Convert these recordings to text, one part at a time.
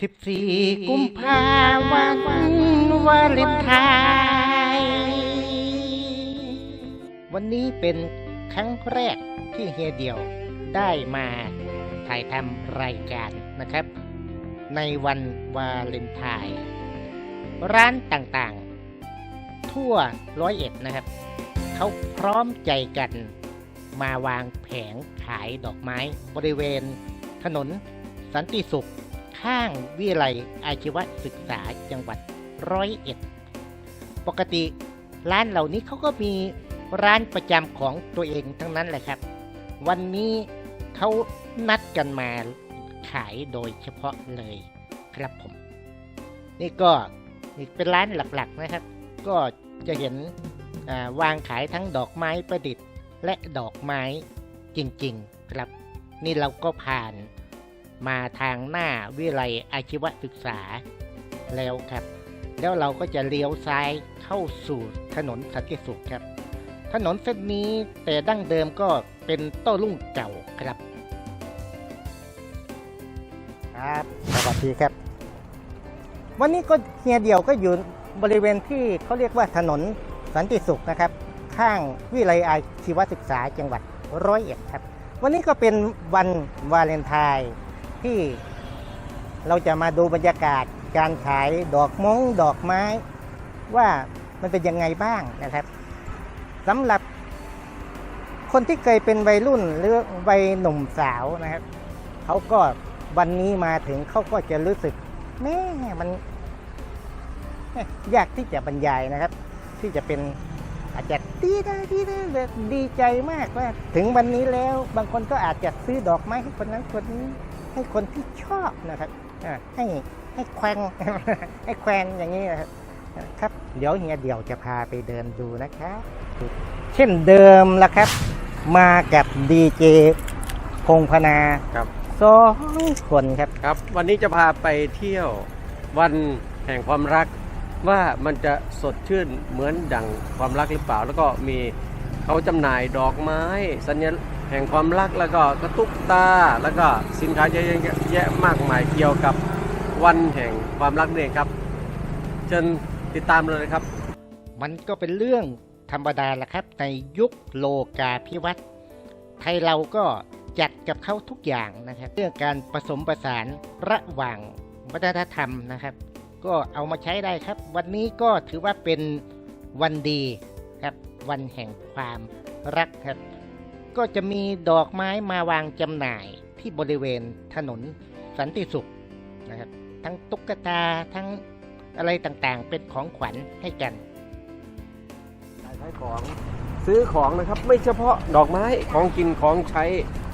14กุมภาวันวาเลนไทน์วันนี้เป็นครั้งแรกที่เฮียเดียวได้มาถ่ายทำรายการนะครับ ในวันวาเลนไทน์ร้านต่างๆ ทั่วร้อยเอ็ดนะครับ เขาพร้อมใจกันมาวางแผงขายดอกไม้บริเวณถนนสันติสุข ข้างวิทยาลัยอาชีวศึกษาจังหวัดร้อยเอ็ด ปกติร้านเหล่านี้เขาก็มีร้านประจำของตัวเองทั้งนั้นแหละครับ วันนี้เขานัดกันมาขายโดยเฉพาะเลยครับผม นี่ก็นี่เป็นร้านหลักๆนะครับ ก็จะเห็นวางขายทั้งดอกไม้ประดิษฐ์ และดอกไม้จริงๆครับ นี่เราก็ผ่าน มาทางหน้าวิทยาลัยอาชีวศึกษาแล้วครับ แล้วเราก็จะเลี้ยวซ้ายเข้าสู่ถนนสันติสุขครับ ถนนเส้นนี้แต่ดั้งเดิมก็เป็นโต้รุ่งเก่าครับ ครับสวัสดีครับ วันนี้ก็เฮียเดี่ยวก็อยู่บริเวณที่เขาเรียกว่าถนนสันติสุขนะครับ ข้างวิทยาลัยอาชีวศึกษาจังหวัดร้อยเอ็ดครับ วันนี้ก็เป็นวันวาเลนไทน์ ที่เราจะมาดูบรรยากาศการขายดอกมงดอกไม้ ว่ามันเป็นยังไงบ้างนะครับสำหรับคนที่เคยเป็นวัยรุ่นหรือวัยหนุ่มสาวนะครับเขาก็วันนี้มาถึงเขาก็จะรู้สึกแม่มันยากที่จะบรรยายนะครับ ที่จะเป็นอาจจะดีได้ดีได้แบบดีใจมากว่า ถึงวันนี้แล้ว บางคนก็อาจจะซื้อดอกไม้ให้คนนั้นคนนี้ ให้คนที่ชอบนะครับอ่าให้ให้แควนให้แควนอย่างนี้นะครับครับ เดี๋ยวเฮียเดี่ยวจะพาไปเดินดูนะครับเช่นเดิมละครับ มากับดีเจพงพนาครับสองคนครับครับ วันนี้จะพาไปเที่ยววันแห่งความรัก ว่ามันจะสดชื่นเหมือนดั่งความรักหรือเปล่า แล้วก็มี เขาจำหน่ายดอกไม้ สัญลักษณ์แห่งความรักแล้วก็กระตุกตา แล้วก็สินค้าเยอะแยะมากมายเกี่ยวกับวันแห่งความรักนี่ครับ เชิญติดตามเลยครับ มันก็เป็นเรื่องธรรมดาละครับ ในยุคโลกาภิวัตน์ไทยเราก็จัดกับเขาทุกอย่างนะครับ เรื่องการผสมผสานระหว่างวัฒนธรรมนะครับ ก็เอามาใช้ได้ครับ วันนี้ก็ถือว่าเป็นวันดีครับ วันแห่งความรักครับก็จะมีดอกไม้มาวางจำหน่ายที่บริเวณถนนสันติสุขนะครับ ทั้งตุ๊กตาทั้งอะไรต่างๆ เป็นของขวัญให้กันขายของซื้อของนะครับ ไม่เฉพาะดอกไม้ของกินของใช้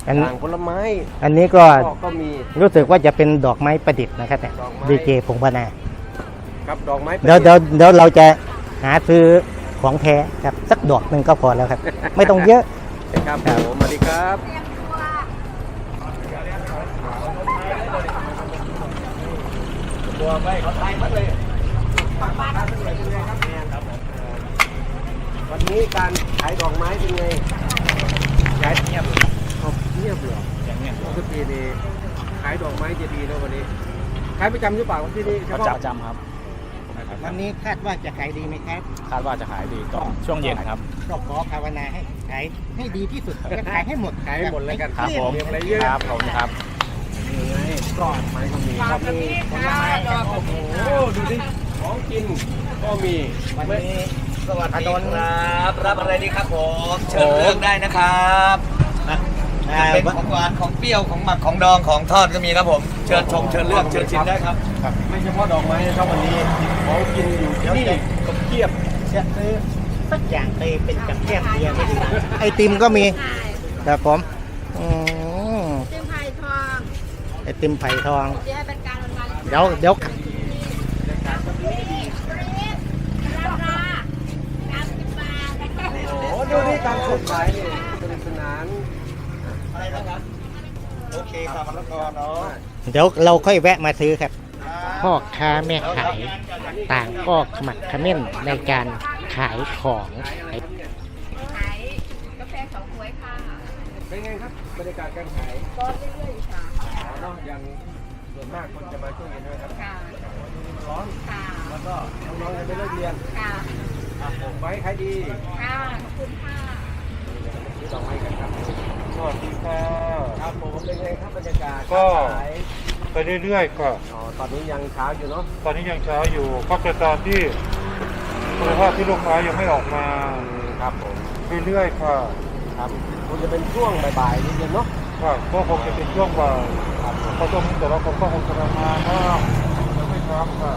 อันนี้ต่างผลไม้ อันนี้ก็ก็ก็มีรู้สึกว่าจะเป็นดอกไม้ประดิษฐ์นะครับดอกไม้ดีเจพงพนาครับดอกไม้เดี๋ยวเดี๋ยวเดี๋ยวเราจะหาซื้อ ของแท้ครับสักดอกหนึ่งก็พอแล้วครับ ไม่ต้องเยอะครับผมสวัสดีครับบัวไม่เขาตายหมดเลยวันนี้การขายดอกไม้เป็นไงขายเงียบเขาเงียบเหรออย่างเงียบปกตินี่ขายดอกไม้จะดีนะวันนี้ขายประจำหรือเปล่าที่นี่เฉประพาะจำประ จำครับวันนี้คาดว่าจะขายดีไหมครับ คาดว่าจะขายดีก็ช่วงเย็นครับก็ขอภาวนาให้ขายให้ดีที่สุดและขายให้หมดขายให้หมดเลยกันครับผมเตรียมอะไรเยอะครับผมครับนี่ไงก็ไม้ก็มีก็มีผลไม้โอ้โหดูดิของกินก็มีวันไม่นี้สวัสดีครับ รับอะไรดีครับผมเชิญเลือกได้นะครับ เป็นของหวานของเปรี้ยวของหมักของดองของทอดก็มีครับผมเชิญชมเชิญเลือกเชิญชิมได้ครับ ไม่เฉพาะดอกไม้นะครับวันนี้ของกินอยู่ที่นี่ก็เทียบจะซื้อสักอย่างไปเป็นกับแก้มเบียร์ไม่ดีนะไอติมก็มีครับผมอืมซึ่งไผ่ทองไอติมไผ่ทองเดี๋ยวให้เป็นการวันวันเดี๋ยวเดี๋ยวราคาการสิบบาทโอ้โหดูนี่การซื้อขายนี่สนุกสนาน โอเคครับแล้วก็เนาะเดี๋ยวเราค่อยแวะมาซื้อครับ พ่อค้าแม่ขาย ต่างก็ขมักเขม้นในการขายของขายกาแฟสองถ้วยค่ะ เป็นไงครับบรรยากาศการขายก็เรื่อยๆค่ะเนาะอย่างส่วนมากคนจะมาช่วงเย็นด้วยครับค่ะวันนี้มันร้อนค่ะแล้วก็น้องๆจะไม่เลิกเรียนค่ะครับผมไว้ใครดีค่ะขอบคุณค่ะซื้อดอกไม้กันครับ สวัสดีค่ะ ครับผมเป็นไงครับบรรยากาศก็ขายไปเรื่อยๆค่ะอ๋อตอนนี้ยังเช้าอยู่เนาะตอนนี้ยังเช้าอยู่ก็เป็นตอนที่คุณภาพที่ลูกค้ายังไม่ออกมาอืมครับผมเรื่อยๆค่ะครับคงจะเป็นช่วงบ่ายๆนิดนึงเนาะค่ะก็คงจะเป็นช่วงบ่ายครับผมเพราะช่วงนี้แต่ละคนก็คงจะทำงานมากยังไม่ครับค่ะ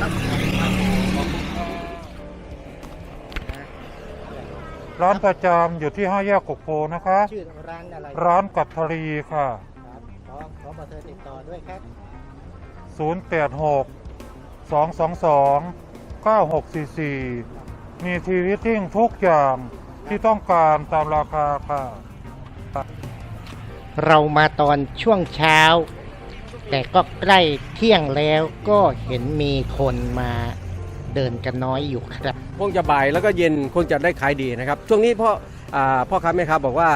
ร้านประจำอยู่ที่ห้าแยกกกโพนะคะ ชื่อร้านอะไรร้านกัตทรีค่ะ ครับขอขอเบอร์โทรติดต่อด้วยครับ 086 222 9644 มีทีวิตติ้งทุกอย่างที่ต้องการตามราคาค่ะ เรามาตอนช่วงเช้า แต่ก็ใกล้เที่ยงแล้วก็เห็นมีคนมาเดินกันน้อยอยู่ครับ คงจะบ่ายแล้วก็เย็นคงจะได้ขายดีนะครับ ช่วงนี้พ่อพ่อค้าแม่ค้าบอกว่า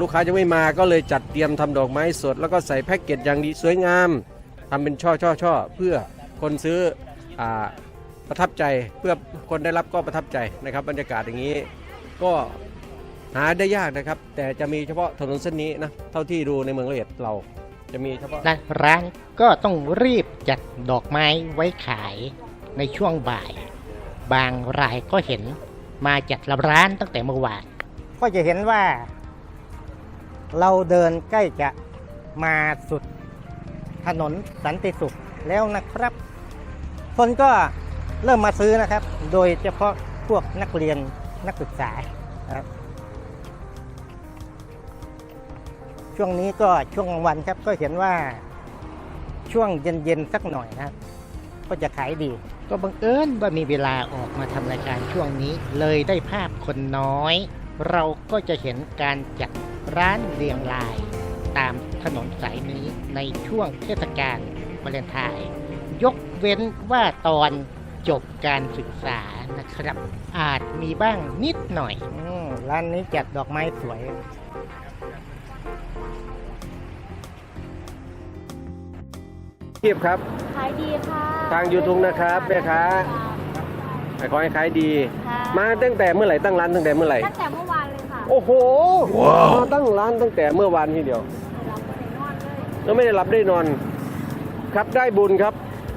ลูกค้ายังไม่มาก็เลยจัดเตรียมทำดอกไม้สด แล้วก็ใส่แพ็กเกจอย่างดีสวยงามทำเป็นช่อช่อช่อเพื่อคนซื้ออประทับใจเพื่อคนได้รับก็ประทับใจนะครับ บรรยากาศอย่างนี้ก็หาได้ยากนะครับ แต่จะมีเฉพาะถนนเส้นนี้นะเท่าที่ดูในเมืองละเอียดเราจะมีเฉพาะร้านก็ต้องรีบจัดดอกไม้ไว้ขายในช่วงบ่าย บางรายก็เห็นมาจัดร้านตั้งแต่เมื่อวาน ก็จะเห็นว่า เราเดินใกล้จะมาสุดถนนสันติสุขแล้วนะครับ คนก็เริ่มมาซื้อนะครับ โดยเฉพาะพวกนักเรียนนักศึกษาครับช่วงนี้ก็ช่วงกลางวันครับก็เห็นว่าช่วงเย็นๆสักหน่อยนะครับ ก็จะขายดี ก็บังเอิญว่ามีเวลาออกมาทำรายการช่วงนี้ เลยได้ภาพคนน้อย เราก็จะเห็นการจัดร้านเรียงราย ตามถนนสายนี้ในช่วงเทศกาลวาเลนไทน์ยกเว้นว่าตอนจบการศึกษานะครับ อาจมีบ้างนิดหน่อยอร้านนี้จัดดอกไม้สวย เทียบครับ ขายดีค่ะทาง YouTube นะครับแม่ค้า ขอให้ขายดี ค่ะมาตั้งแต่เมื่อไหร่ตั้งร้านตั้งแต่เมื่อไหร่ตั้งแต่เมื่อวานเลยค่ะโอ้โหมาตั้งร้านตั้งแต่เมื่อวานทีเดียวเราไปนอนเลยแล้วไม่ได้หลับได้นอน ครับได้บุญครับ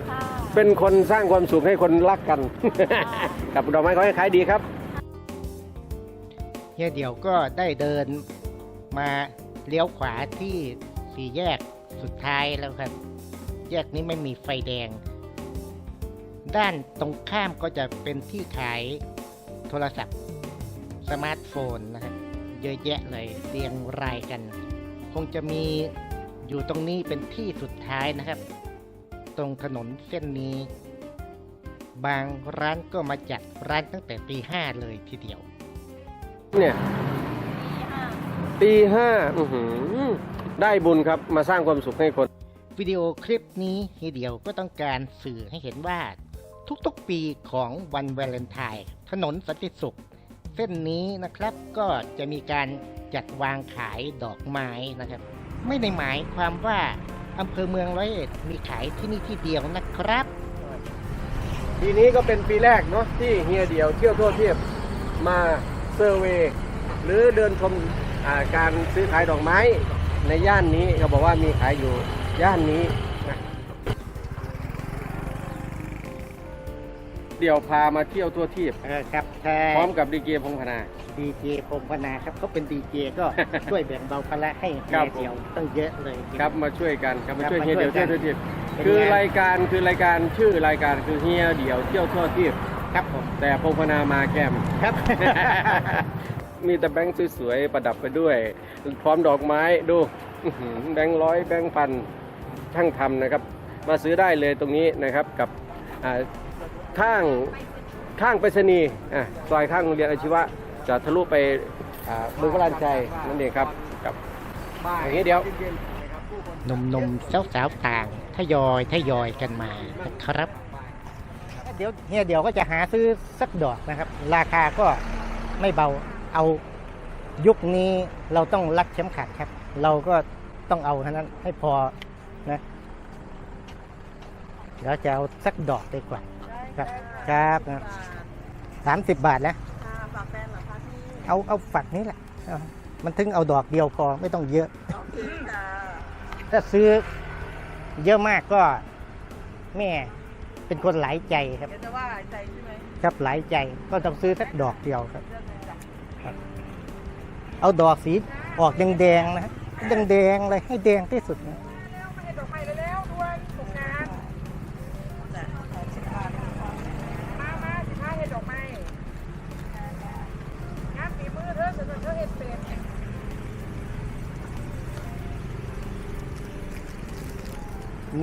ค่ะเป็นคนสร้างความสุขให้คนรักกัน กับดอกไม้ขอให้ขายดีครับ เฮียเดี่ยวก็ได้เดินมาเลี้ยวขวาที่สี่แยกสุดท้ายแล้วครับ แยกนี้ไม่มีไฟแดง ด้านตรงข้ามก็จะเป็นที่ขายโทรศัพท์ สมาร์ทโฟนนะครับเยอะแยะเลยเรียงรายกัน คงจะมีอยู่ตรงนี้เป็นที่สุดท้ายนะครับ ตรงถนนเส้นนี้ บางร้านก็มาจัดร้านตั้งแต่ตีห้าเลยทีเดียว เนี่ยตีห้าอื้อหือได้บุญครับมาสร้างความสุขให้คน วิดีโอคลิปนี้เฮียเดียวก็ต้องการสื่อให้เห็นว่าทุกๆปีของวันวาเลนไทน์ถนนสันติสุข เส้นนี้นะครับก็จะมีการจัดวางขายดอกไม้นะครับ ไม่ได้หมายความว่าอำเภอเมืองร้อยเอ็ดมีขายที่นี่ที่เดียวนะครับ ปีนี้ก็เป็นปีแรกเนาะที่เฮียเดียวเที่ยวทั่วเทียบมาเซอร์เวย์หรือเดินชมอ่าการซื้อขายดอกไม้ในย่านนี้เขาบอกว่ามีขายอยู่ ย่านนี้นะเดี๋ยวพามาเที่ยวทั่วเทียบเออครับแทพร้อมกับดีเจพงพนา ดีเจพงพนาครับเขาเป็นดีเจก็ ช่วยแบ่งเบาภาระให้ครัเฮีบยเดียวตั้งเยอะเลย ครับมาช่วยกันครับมาครับช่วยมาเฮียเดียวช่เที่วยยวกันทั่วเทียบเป็นคือไงรายการคือรายการชื่อรายการคือเฮียเดียวเที่ยวทั่วเทียบครับผมแต่พงพนามาแคมครับ มีแต่แบงค์สวยๆประดับไปด้วย พร้อมดอกไม้ดู อื้อหือแบงค์ร้อยแบงค์พัน ช่างทำนะครับ มาซื้อได้เลยตรงนี้นะครับกับอ่าข้างข้างไปรษณีย์อะซอยข้างโรงเรียนอาชีวะ จะทะลุไปอ่าบึงพระลานชัยนั่นเองครับกับอย่างนี้เดียวหนุ่มๆสาวๆต่างทยอยทยอยกันมานะครับเดี๋ยวเฮียเดี๋ยวก็จะหาซื้อสักดอกนะครับ ราคาก็ไม่เบาเอายุคนี้เราต้องรักเข็มขัดครับ เราก็ต้องเอาเท่านั้นให้พอ นะเดี๋ยวจะเอาสักดอกดีกว่า ครับครับนะ สามสิบบาทนะค่ะฝากแฟนเหรอคะพี่เอาเอาฝักนี้แหละเอามันถึงเอาดอกเดียวพอไม่ต้องเยอะ โอเคค่ะถ้าซื้อเยอะมากก็ แม่เป็นคนหลายใจครับ เดี๋ยวจะว่าหลายใจใช่ไหมครับหลายใจก็ต้องซื้อสักดอกเดียวครับ เรื่องเลยจ้ะเอาดอกสีออกแดงๆนะฮะแดงๆเลยให้แดงที่สุดนะ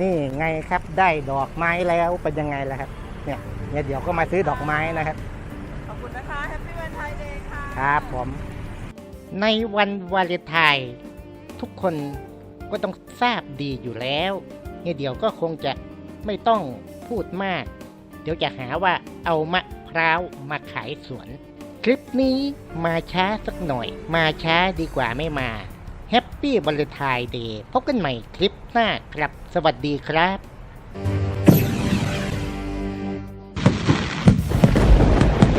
นี่ไงครับได้ดอกไม้แล้วเป็นยังไงล่ะครับ เนี่ยเนี่ยเดี๋ยวก็มาซื้อดอกไม้นะครับ ขอบคุณนะคะแฮปปี้วันไทยเดย์ค่ะครับผม ในวันวาเลนไทน์ทุกคนก็ต้องทราบดีอยู่แล้วเนี่ยเดี๋ยวก็คงจะไม่ต้องพูดมาก เดี๋ยวจะหาว่าเอามะพร้าวมาขายสวน คลิปนี้มาช้าสักหน่อย มาช้าดีกว่าไม่มา แฮปปี้วาเลนไทน์เดย์พบกันใหม่คลิปหน้าครับ สวัสดีครับ